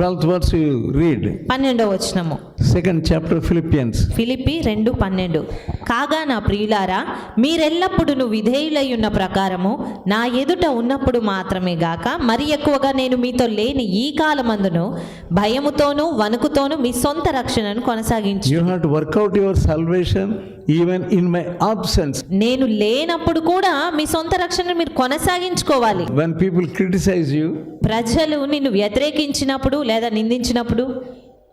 12th verse you read. పన్నెండో వచనము Second chapter Philippians. Philippi రెండు పన్నెండు కాగా నా ప్రియులారా మీరెల్లప్పుడూ విధేయులై ఉన్న ప్రకారము నా ఎదుట ఉన్నప్పుడు మాత్రమే గాక మరి ఎక్కువగా నేను మీతో లేని ఈ కాలమందును భయముతోనూ వణుకుతోనూ మీ సొంత రక్షణను కొనసాగించు You have to work out your salvation even in my absence. నేను లేనప్పుడు కూడా మీ సొంత రక్షణను మీరు కొనసాగించుకోవాలి When people criticize you, ప్రజలు నిన్ను వ్యతిరేకించినప్పుడు లేదా నిందించినప్పుడు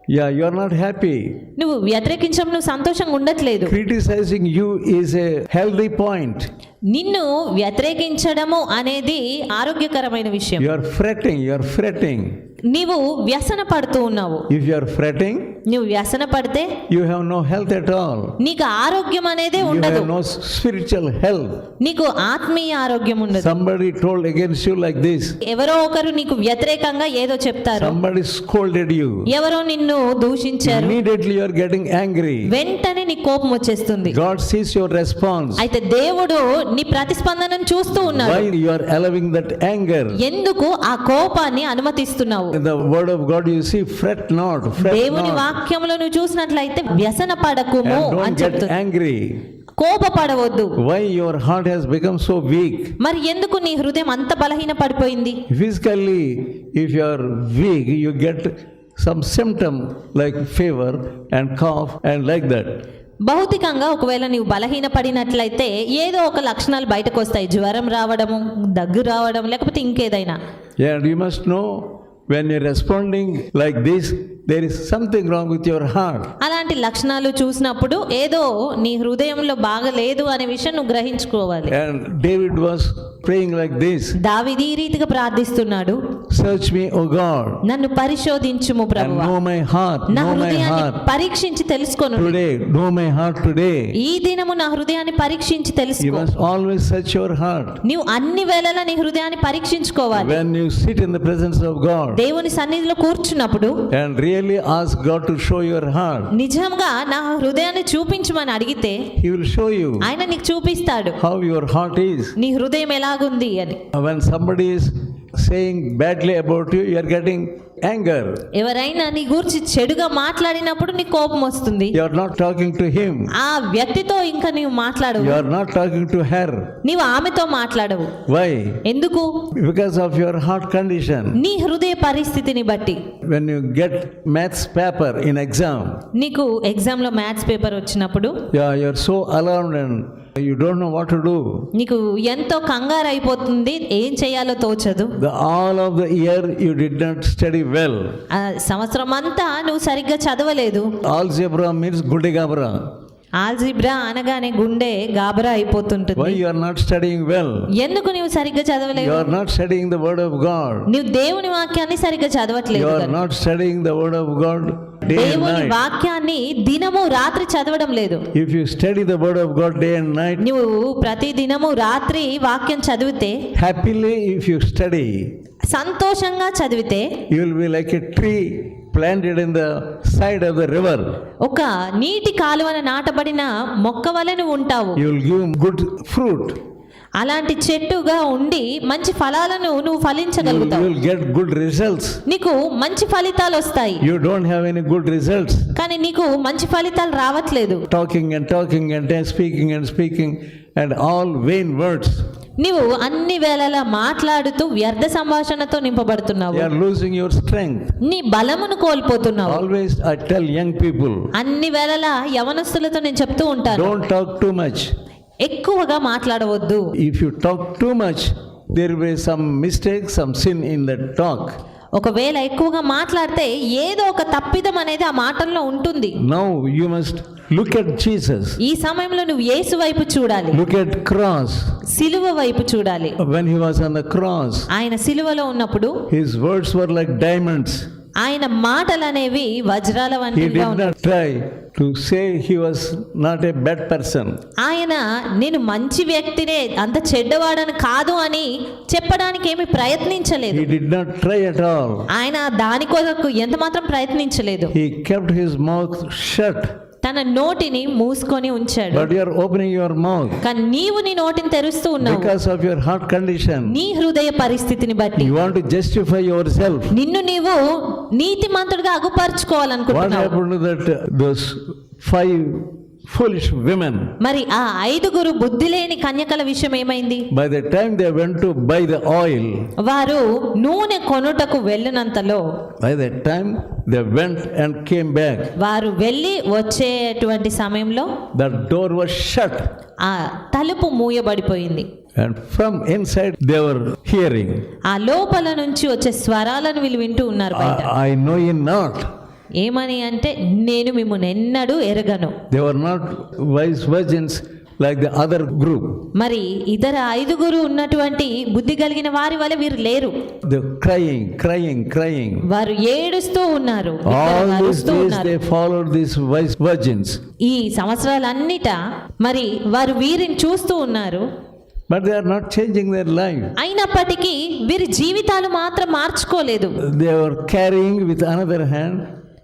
yeah, you are not happy. నువ్వు వ్యతిరేకించడం నువ్వు సంతోషంగా ఉండట్లేదు Criticizing you is a healthy point. నిన్ను వ్యతిరేకించడము అనేది ఆరోగ్యకరమైన విషయం You are fretting, you are fretting. నీవు వ్యసన పడుతూ ఉన్నావు If you are fretting, నువ్వు వ్యసన పడితే you have no health at all. నీకు ఆరోగ్యం అనేదే ఉండదు no spiritual health. నీకు ఆత్మీయ ఆరోగ్యం ఉండదు Somebody told against you like this. ఎవరో ఒకరు నీకు వ్యతిరేకంగా ఏదో చెప్తారు Somebody scolded you. ఎవరో నిన్ను దూషించారు Immediately you are getting angry. వెంటనే నీ కోపం వచ్చేస్తుంది God sees your response. అయితే దేవుడు నీ ప్రతిస్పందనను చూస్తూ ఉన్నాడు Why you are allowing that anger? ఎందుకు ఆ కోపాన్ని అనుమతిస్తున్నావు word of God you see, fret not, fret దేవుని not. వాక్యంలో నువ్వు చూసినట్లయితే వ్యసన పడకు అని కోపపడవద్దు. Why your heart has become so weak మరి ఎందుకు నీ హృదయం అంత బలహీన పడిపోయింది? Physically if your weak you get some symptom like fever and cough and like that భౌతికంగా ఒకవేళ నీవు బలహీన పడినట్లయితే ఏదో ఒక లక్షణాలు బయటకు వస్తాయి జ్వరం రావడం దగ్గు రావడం లేకపోతే ఇంకేదైనా. When you responding like this there is something wrong with your heart అలాంటి లక్షణాలు చూసినప్పుడు ఏదో నీ హృదయంలో బాగలేదు అనే విషయం నువ్వు గ్రహించుకోవాలి. And David was praying like this దావిది ఈ రీతిగా ప్రార్థిస్తున్నాడు Search me, O God, నన్ను పరిశోధించుము ప్రభువా know my heart, నా హృదయాన్ని. పరీక్షించి తెలుసుకొను Today, know my heart today. ఈ దినము నా హృదయాన్ని పరీక్షించి You తెలుసుకో must always search your heart. నీవు అన్ని వేళలా నీ హృదయాన్ని పరీక్షించుకోవాలి When you sit in the presence of God దేవుని సన్నిధిలో కూర్చున్నప్పుడు and really ask God to show your heart, నిజంగా నా హృదయాన్ని చూపించమని అడిగితే He will show you ఆయన నీకు చూపిస్తాడు how your heart is. నీ హృదయం ఎలాగుంది అని When somebody is saying badly about you, you are getting anger. ఎవరైనా నీ గురించి చెడుగా మాట్లాడినప్పుడు నీ కోపం వస్తుంది You are not talking to him. ఆ వ్యక్తితో ఇంకా నీవు మాట్లాడవు You are not talking to her. నీవు ఆమెతో మాట్లాడవు Why? ఎందుకు Because of your heart condition. నీ హృదయ పరిస్థితిని బట్టి When you get maths paper in exam, నీకు ఎగ్జామ్లో మ్యాథ్స్ పేపర్ వచ్చినప్పుడు yeah, you are so alarmed and you don't know what నీకు ఎంతో కంగారు అయిపోతుంది ఏం చేయాలో తోచదు. All of year you did not study well సంవత్సరం అంతా నువ్వు సరిగ్గా చదవలేదు. ఆల్జీబ్రా మీన్స్ గుడి గాబరా. ఆల్జీబ్రా అనగానే గుండె గాబరా అయిపోతుంటుంది. Why are not studying well ఎందుకు నీవు సరిగ్గా చదవలేదు? You not studying the word నీవు దేవుని వాక్యాన్ని సరిగ్గా చదవట్లేదు నాట్ స్టడీయింగ్ ద వర్డ్ దేవుని. వాక్యాన్ని దినము రాత్రి చదవడం లేదు If you study the word of God day and night, నువ్వు ప్రతి దినము రాత్రి వాక్యం చదివితే happily if you study, సంతోషంగా చదివితే you will be like a tree planted in the side of the river. ఒక నీటి కాలువన నాటబడిన మొక్క వలె ఉంటావు You will give good fruit. అలాంటి చెట్టుగా ఉండి మంచి ఫలాలను నువ్వు ఫలించగలుగుతావు. గుడ్ రిజల్ట్స్ నీకు మంచి ఫలితాలు వస్తాయి. You don't have any good results కానీ నీకు మంచి ఫలితాలు రావట్లేదు. Talking and talking and speaking and speaking and all vain words నువ్వు అన్ని వేళలా మాట్లాడుతూ వ్యర్థ సంభాషణతో నింపబడుతున్నావు. యు లూజింగ్ యువర్ స్ట్రెంగ్త్ నీ బలమును కోల్పోతున్నావు. Always I tell young people అన్ని వేళలా యవనస్తులతో నేను చెప్తూ ఉంటాను. డోంట్ టాక్ టు మచ్ ఎక్కువగా మాట్లాడవద్దు. If you talk too much there be some mistake some sin in the talk ఒకవేళ ఎక్కువగా మాట్లాడితే ఏదో ఒక తప్పిదం అనేది ఆ మాటల్లో ఉంటుంది. Now you must look at Jesus ఈ సమయంలో నువ్వు యేసు వైపు చూడాలి. లుక్ ఎట్ క్రాస్ సిలువ వైపు చూడాలి. When he was on the cross ఆయన సిలువలో ఉన్నప్పుడు his words were like diamonds ఆయన మాటలు అనేవి వజ్రాల He వంటివిగా did ఉన్నాయి not try to say he was not a bad person. ఆయన నేను మంచి వ్యక్తినే అంత చెడ్డవాడని కాదు అని చెప్పడానికి ఏమి ప్రయత్నించలేదు He did not try at all. ఆయన దాని కొరకు ఎంత మాత్రం ప్రయత్నించలేదు He kept his mouth shut. తన నోటిని మూసుకొని ఉంచాడు. బట్ యు యువర్ మౌత్ కానీ నీవు నీ నోటిని తెరుస్తూ ఉన్నావు. Because of your heart condition నీ హృదయ పరిస్థితిని బట్టి. You want to justify your self నిన్ను నీవు నీతిమంతుడిగా అగుపరుచుకోవాలనుకుంటున్నావు. What five foolish women? మరి ఆ ఐదుగురు బుద్ధి లేని కన్యకల విషయం ఏమైంది By the time they went to buy the oil, వారు నూనె కొనుటకు వెళ్ళినంతలో by that time they went and came back. వారు వెళ్ళి వచ్చేటువంటి సమయంలో The door was shut, ఆ తలుపు మూయబడిపోయింది and from inside they were hearing, ఆ లోపల నుంచి వచ్చే స్వరాలను వీళ్ళు వింటూ ఉన్నారు I know you not. ఏమని అంటే నేను మిమ్మల్ని ఎన్నడూ ఎరగను They were not wise virgins like the other group. మరి ఇతర ఐదుగురు ఉన్నటువంటి బుద్ధి కలిగిన వారి వల్ల వీరు లేరు were crying, crying, crying. వారు ఏడుస్తూ ఉన్నారు అరుస్తూ days ఉన్నారు they followed these wise virgins, ఈ సంవత్సరాలన్నిట మరి వారు వీరిని చూస్తూ ఉన్నారు but they are not changing their life. అయినప్పటికీ వీరి జీవితాలు మాత్రం మార్చుకోలేదు They were carrying with another hand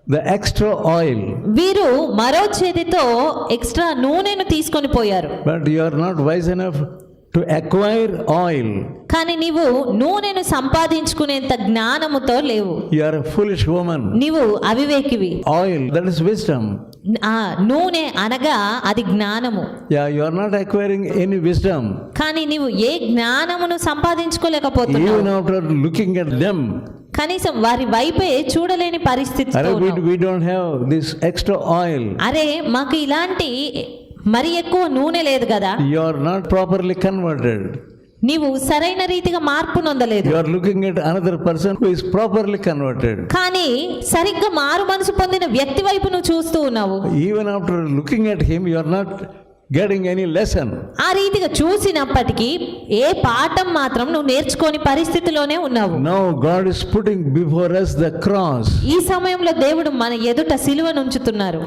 the extra oil, వీరు మరో చేతితో ఎక్స్ట్రా నూనెను తీసుకొని పోయారు but you are not wise enough to acquire oil. కానీ నీవు నూనెను సంపాదించుకునేంత జ్ఞానముతో లేవు You are a foolish woman. నీవు అవివేకివి Oil, that is wisdom. ఆ నూనె అనగా అది జ్ఞానము Yeah, you are not acquiring any wisdom. కానీ నీవు ఏ జ్ఞానమును సంపాదించుకోలేకపోతున్నావు Even after looking at them, కనీసం వారి వైపే చూడలేని పరిస్థితి అరే మాకు ఇలాంటి మరి ఎక్కువ నూనె లేదు కదా. You are not properly converted నీవు సరైన రీతిగా మార్పు నొందలేదు. You are looking at another person who is properly converted కానీ సరిగ్గా మారు మనసు పొందిన వ్యక్తి వైపు నువ్వు చూస్తూ ఉన్నావు. Even after looking at him you are not getting any lesson. ఆ రీతిగా చూసినప్పటికీ ఏ పాఠం మాత్రం నువ్వు నేర్చుకోని పరిస్థితిలోనే ఉన్నావు Now God is putting before us the cross. ఈ సమయంలో దేవుడు మన ఎదుట సిలువను ఉంచుతున్నారు